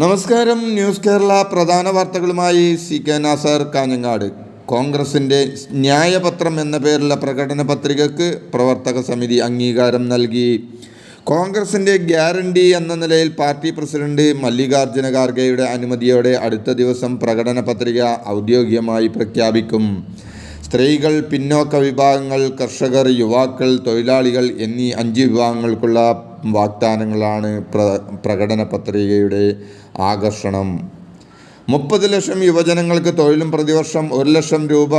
നമസ്കാരം. ന്യൂസ് കേരള പ്രധാന വാർത്തകളുമായി സി കെ നാസർ കാഞ്ഞങ്ങാട്. കോൺഗ്രസിന്റെ ന്യായപത്രം എന്ന പേരിലുള്ള പ്രകടന പത്രികയ്ക്ക് പ്രവർത്തക സമിതി അംഗീകാരം നൽകി. കോൺഗ്രസിന്റെ ഗ്യാരണ്ടി എന്ന നിലയിൽ പാർട്ടി പ്രസിഡന്റ് മല്ലികാർജുന ഖാർഗെയുടെ അനുമതിയോടെ അടുത്ത ദിവസം പ്രകടന പത്രിക ഔദ്യോഗികമായി പ്രഖ്യാപിക്കും. സ്ത്രീകൾ പിന്നോക്ക വിഭാഗങ്ങൾ കർഷകർ യുവാക്കൾ തൊഴിലാളികൾ എന്നീ അഞ്ച് വിഭാഗങ്ങൾക്കുള്ള വാഗ്ദാനങ്ങളാണ് പ്ര പ്രകടന പത്രികയുടെ ആകർഷണം. മുപ്പത് ലക്ഷം യുവജനങ്ങൾക്ക് തൊഴിലും പ്രതിവർഷം ഒരു ലക്ഷം രൂപ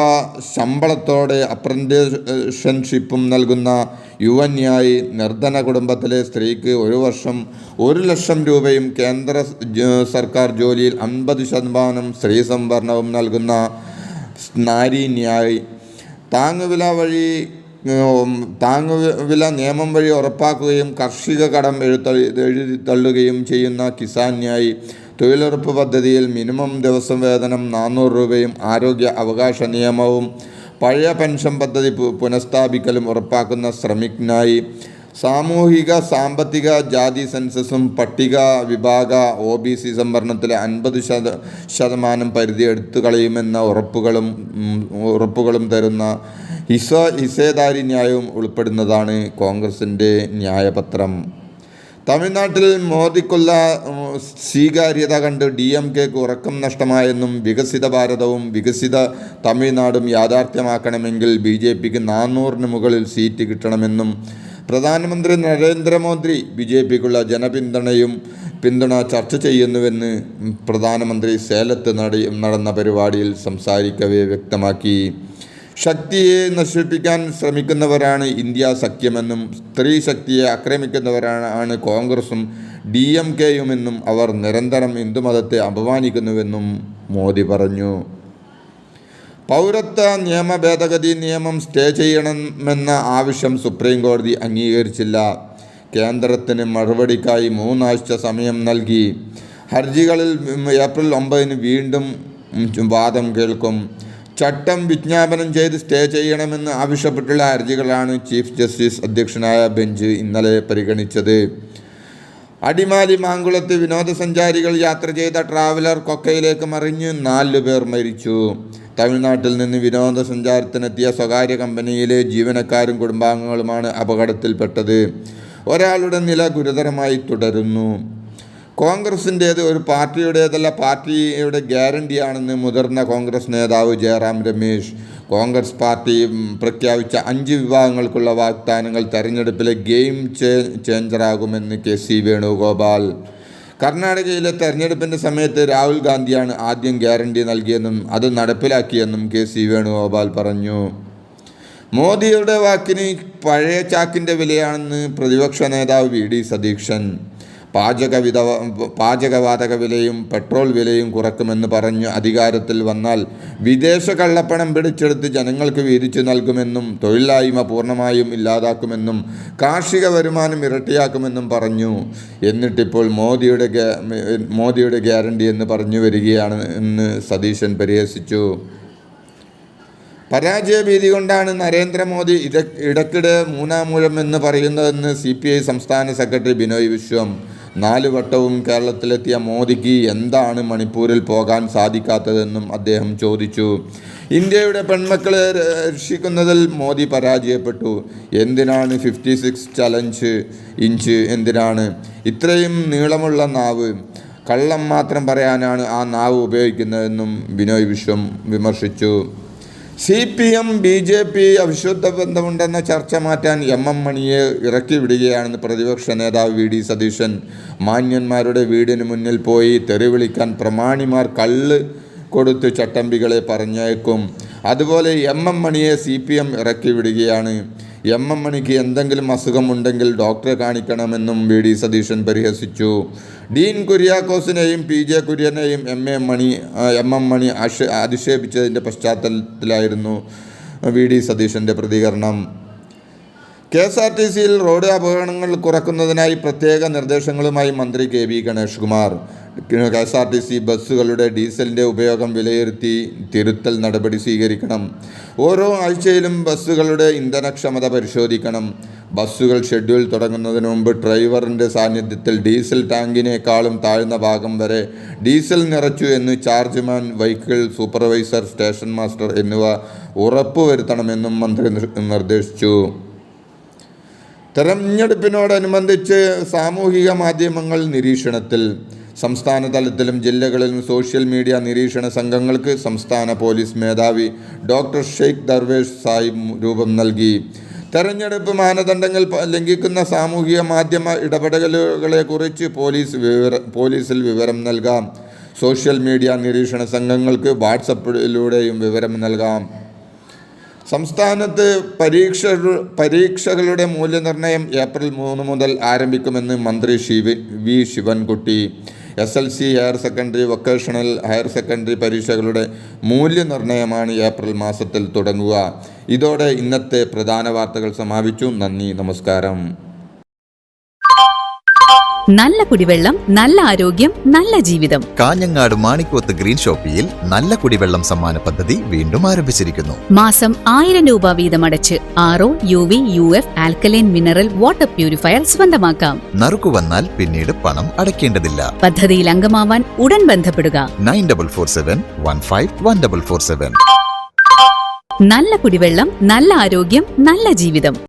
ശമ്പളത്തോടെ അപ്രന്റീഷൻഷിപ്പും നൽകുന്ന യുവന്യായി നിർധന കുടുംബത്തിലെ സ്ത്രീക്ക് ഒരു വർഷം ഒരു ലക്ഷം രൂപയും കേന്ദ്ര സർക്കാർ ജോലിയിൽ അൻപത് ശതമാനം സ്ത്രീ സംവരണവും നൽകുന്ന നാരി ന്യായ് താങ്ങുവില വഴി താങ്ങുവില നിയമം വഴി ഉറപ്പാക്കുകയും കാർഷിക കടം എഴുത്തള്ളി എഴുതി തള്ളുകയും ചെയ്യുന്ന കിസാൻ ന്യായ് തൊഴിലുറപ്പ് പദ്ധതിയിൽ മിനിമം ദിവസം വേതനം നാനൂറ് രൂപയും ആരോഗ്യ അവകാശ നിയമവും പഴയ പെൻഷൻ പദ്ധതി പുനഃസ്ഥാപിക്കലും ഉറപ്പാക്കുന്ന ശ്രമിക് ന്യായ് സാമൂഹിക സാമ്പത്തിക ജാതി സെൻസസും പട്ടിക വിഭാഗ ഒ ബി സി സംവരണത്തിലെ അൻപത് ശത ശതമാനം പരിധി എടുത്തു കളയുമെന്ന ഉറപ്പുകളും ഉറപ്പുകളും തരുന്ന ഹിസ ഹിസേദാരി ന്യായവും ഉൾപ്പെടുന്നതാണ് കോൺഗ്രസിന്റെ ന്യായപത്രം. തമിഴ്നാട്ടിൽ മോദിക്കുള്ള സ്വീകാര്യത കണ്ട് ഡി എം കെക്ക് ഉറക്കം നഷ്ടമായെന്നും വികസിത ഭാരതവും വികസിത തമിഴ്നാടും യാഥാർത്ഥ്യമാക്കണമെങ്കിൽ ബി ജെ പിക്ക് നാനൂറിന് മുകളിൽ സീറ്റ് കിട്ടണമെന്നും പ്രധാനമന്ത്രി നരേന്ദ്രമോദി ബി ജെ പിക്കുള്ള ജനപിന്തുണയും പിന്തുണ ചർച്ച ചെയ്യുന്നുവെന്ന് പ്രധാനമന്ത്രി സേലത്ത് നട നടന്ന പരിപാടിയിൽ സംസാരിക്കവേ വ്യക്തമാക്കി. ശക്തിയെ നശിപ്പിക്കാൻ ശ്രമിക്കുന്നവരാണ് ഇന്ത്യ സഖ്യമെന്നും സ്ത്രീ ശക്തിയെ ആക്രമിക്കുന്നവരാണ് കോൺഗ്രസും ഡി എം കെയുമെന്നും അവർ നിരന്തരം ഹിന്ദുമതത്തെ അപമാനിക്കുന്നുവെന്നും മോദി പറഞ്ഞു. പൗരത്വ നിയമ ഭേദഗതി നിയമം സ്റ്റേ ചെയ്യണമെന്ന ആവശ്യം സുപ്രീം കോടതി അംഗീകരിച്ചില്ല. കേന്ദ്രത്തിന് മറുപടിക്കായി മൂന്നാഴ്ച സമയം നൽകി. ഹർജികളിൽ ഏപ്രിൽ ഒമ്പതിന് വീണ്ടും വാദം കേൾക്കും. ചട്ടം വിജ്ഞാപനം ചെയ്ത് സ്റ്റേ ചെയ്യണമെന്ന് ആവശ്യപ്പെട്ടുള്ള ഹർജികളാണ് ചീഫ് ജസ്റ്റിസ് അധ്യക്ഷനായ ബെഞ്ച് ഇന്നലെ പരിഗണിച്ചത്. അടിമാലി മാങ്കുളത്ത് വിനോദസഞ്ചാരികൾ യാത്ര ചെയ്ത ട്രാവലർ കൊക്കയിലേക്ക് മറിഞ്ഞ് നാലു പേർ മരിച്ചു. തമിഴ്നാട്ടിൽ നിന്ന് വിനോദസഞ്ചാരത്തിനെത്തിയ സ്വകാര്യ കമ്പനിയിലെ ജീവനക്കാരും കുടുംബാംഗങ്ങളുമാണ് അപകടത്തിൽപ്പെട്ടത്. ഒരാളുടെ നില ഗുരുതരമായി തുടരുന്നു. കോൺഗ്രസിന്റേത് ഒരു പാർട്ടിയുടേതല്ല പാർട്ടിയുടെ ഗ്യാരണ്ടിയാണെന്ന് മുതിർന്ന കോൺഗ്രസ് നേതാവ് ജയറാം രമേശ് കോൺഗ്രസ് പാർട്ടി പ്രഖ്യാപിച്ച അഞ്ച് വിഭാഗങ്ങൾക്കുള്ള വാഗ്ദാനങ്ങൾ തെരഞ്ഞെടുപ്പിലെ ഗെയിം ചേ ചേഞ്ചറാകുമെന്ന് കെ സി വേണുഗോപാൽ. കർണാടകയിലെ തെരഞ്ഞെടുപ്പിന്റെ സമയത്ത് രാഹുൽ ഗാന്ധിയാണ് ആദ്യം ഗ്യാരണ്ടി നൽകിയെന്നും അത് നടപ്പിലാക്കിയെന്നും കെ സി വേണുഗോപാൽ പറഞ്ഞു. മോദിയുടെ വാക്കിന് പഴയ ചാക്കിന്റെ വിലയാണെന്ന് പ്രതിപക്ഷ നേതാവ് വി ഡി സതീശൻ. പാചക വിധവ പാചകവാതക വിലയും പെട്രോൾ വിലയും കുറക്കുമെന്ന് പറഞ്ഞ് അധികാരത്തിൽ വന്നാൽ വിദേശ കള്ളപ്പണം പിടിച്ചെടുത്ത് ജനങ്ങൾക്ക് വീതിച്ചു നൽകുമെന്നും തൊഴിലില്ലായ്മ പൂർണമായും ഇല്ലാതാക്കുമെന്നും കാർഷിക വരുമാനം ഇരട്ടിയാക്കുമെന്നും പറഞ്ഞു. എന്നിട്ടിപ്പോൾ മോദിയുടെ മോദിയുടെ ഗ്യാരണ്ടി എന്ന് പറഞ്ഞു വരികയാണ് എന്ന് സതീശൻ പരിഹസിച്ചു. പരാജയഭീതി കൊണ്ടാണ് നരേന്ദ്രമോദി ഇട ഇടയ്ക്കിടെ മൂന്നാമൂഴം എന്ന് പറയുന്നതെന്ന് സി പി ഐ സംസ്ഥാന സെക്രട്ടറി ബിനോയ് വിശ്വം. നാല് വട്ടവും കേരളത്തിലെത്തിയ മോദിക്ക് എന്താണ് മണിപ്പൂരിൽ പോകാൻ സാധിക്കാത്തതെന്നും അദ്ദേഹം ചോദിച്ചു. ഇന്ത്യയുടെ പെൺമക്കളെ രക്ഷിക്കുന്നതിൽ മോദി പരാജയപ്പെട്ടു. എന്തിനാണ് ഫിഫ്റ്റി സിക്സ് ചലഞ്ച് ഇഞ്ച് എന്തിനാണ്? ഇത്രയും നീളമുള്ള നാവ് കള്ളം മാത്രം പറയാനാണ് ആ നാവ് ഉപയോഗിക്കുന്നതെന്നും ബിനോയ് വിശ്വം വിമർശിച്ചു. C P M B J P അവിശുദ്ധ ബന്ധമുണ്ടെന്ന ചർച്ച മാറ്റാൻ എം എം മണിയെ ഇറക്കി വിടുകയാണെന്ന് പ്രതിപക്ഷ നേതാവ് വി ഡി സതീശൻ. മാന്യന്മാരുടെ വീടിന് മുന്നിൽ പോയി തെറിവിളിക്കാൻ പ്രമാണിമാർ കള്ള് കൊടുത്ത് ചട്ടമ്പികളെ പറഞ്ഞേക്കും അതുപോലെ എം എം മണിയെ സി പി എം ഇറക്കി വിടുകയാണ് എം എം മണിക്ക് എന്തെങ്കിലും അസുഖമുണ്ടെങ്കിൽ ഡോക്ടറെ കാണിക്കണമെന്നും വി ഡി സതീശൻ പരിഹസിച്ചു. ഡീൻ കുര്യാക്കോസിനെയും P J കുര്യനെയും M A Mani M M Mani അധിക്ഷേപിച്ചതിന്റെ പശ്ചാത്തലത്തിലായിരുന്നു വി ഡി സതീശന്റെ പ്രതികരണം. കെ എസ് ആർ ടി സിയിൽ റോഡ് അപകടങ്ങൾ കുറക്കുന്നതിനായി പ്രത്യേക നിർദ്ദേശങ്ങളുമായി മന്ത്രി K V Ganesh Kumar K S R T C ബസ്സുകളുടെ ഡീസലിന്റെ ഉപയോഗം വിലയിരുത്തി തിരുത്തൽ നടപടി സ്വീകരിക്കണം. ഓരോ ആഴ്ചയിലും ബസ്സുകളുടെ ഇന്ധനക്ഷമത പരിശോധിക്കണം. ബസ്സുകൾ ഷെഡ്യൂൾ തുടങ്ങുന്നതിന് മുമ്പ് ഡ്രൈവറിന്റെ സാന്നിധ്യത്തിൽ ഡീസൽ ടാങ്കിനേക്കാളും താഴ്ന്ന ഭാഗം വരെ ഡീസൽ നിറച്ചു എന്ന് chargeman vehicle supervisor station master എന്നിവ ഉറപ്പുവരുത്തണമെന്നും മന്ത്രി നിർ- നിർദ്ദേശിച്ചു. തെരഞ്ഞെടുപ്പിനോടനുബന്ധിച്ച് സാമൂഹിക മാധ്യമങ്ങൾ നിരീക്ഷണത്തിൽ സംസ്ഥാന തലത്തിലും ജില്ലകളിലും സോഷ്യൽ മീഡിയ നിരീക്ഷണ സംഘങ്ങൾക്ക് സംസ്ഥാന പോലീസ് മേധാവി ഡോക്ടർ ഷെയ്ഖ് ദർവേഷ് സാഹിബ് രൂപം നൽകി. തെരഞ്ഞെടുപ്പ് മാനദണ്ഡങ്ങൾ ലംഘിക്കുന്ന സാമൂഹിക മാധ്യമ ഇടപെടലുകളെക്കുറിച്ച് പോലീസ് വിവര പോലീസിൽ വിവരം നൽകാം. സോഷ്യൽ മീഡിയ നിരീക്ഷണ സംഘങ്ങൾക്ക് വാട്സപ്പിലൂടെയും വിവരം നൽകാം. സംസ്ഥാനത്ത് പരീക്ഷ പരീക്ഷകളുടെ മൂല്യനിർണയം ഏപ്രിൽ മൂന്ന് മുതൽ ആരംഭിക്കുമെന്ന് മന്ത്രി Siva V Sivankutty. S L C higher secondary vocational higher secondary പരീക്ഷകളുടെ മൂല്യനിർണയമാണ് ഏപ്രിൽ മാസത്തിൽ തുടങ്ങുക. ഇതോടെ ഇന്നത്തെ പ്രധാന വാർത്തകൾ സമാപിച്ചു. നന്ദി നമസ്കാരം. നല്ല കുടിവെള്ളം നല്ല ആരോഗ്യം നല്ല ജീവിതം. കാഞ്ഞങ്ങാട് മാണിക്കോത്ത് ഗ്രീൻ ഷോപ്പിയിൽ നല്ല കുടിവെള്ളം സമ്മാന പദ്ധതി വീണ്ടും ആരംഭിച്ചിരിക്കുന്നു. മാസം ആയിരം രൂപ വീതം അടച്ച് RO U V U F alkaline mineral water purifier സ്വന്തമാക്കാം. നറുക്കു വന്നാൽ പിന്നീട് പണം അടയ്ക്കേണ്ടതില്ല. പദ്ധതിയിൽ അംഗമാവാൻ ഉടൻ ബന്ധപ്പെടുക. Nine double four seven one five one double four seven. നല്ല കുടിവെള്ളം നല്ല ആരോഗ്യം നല്ല ജീവിതം.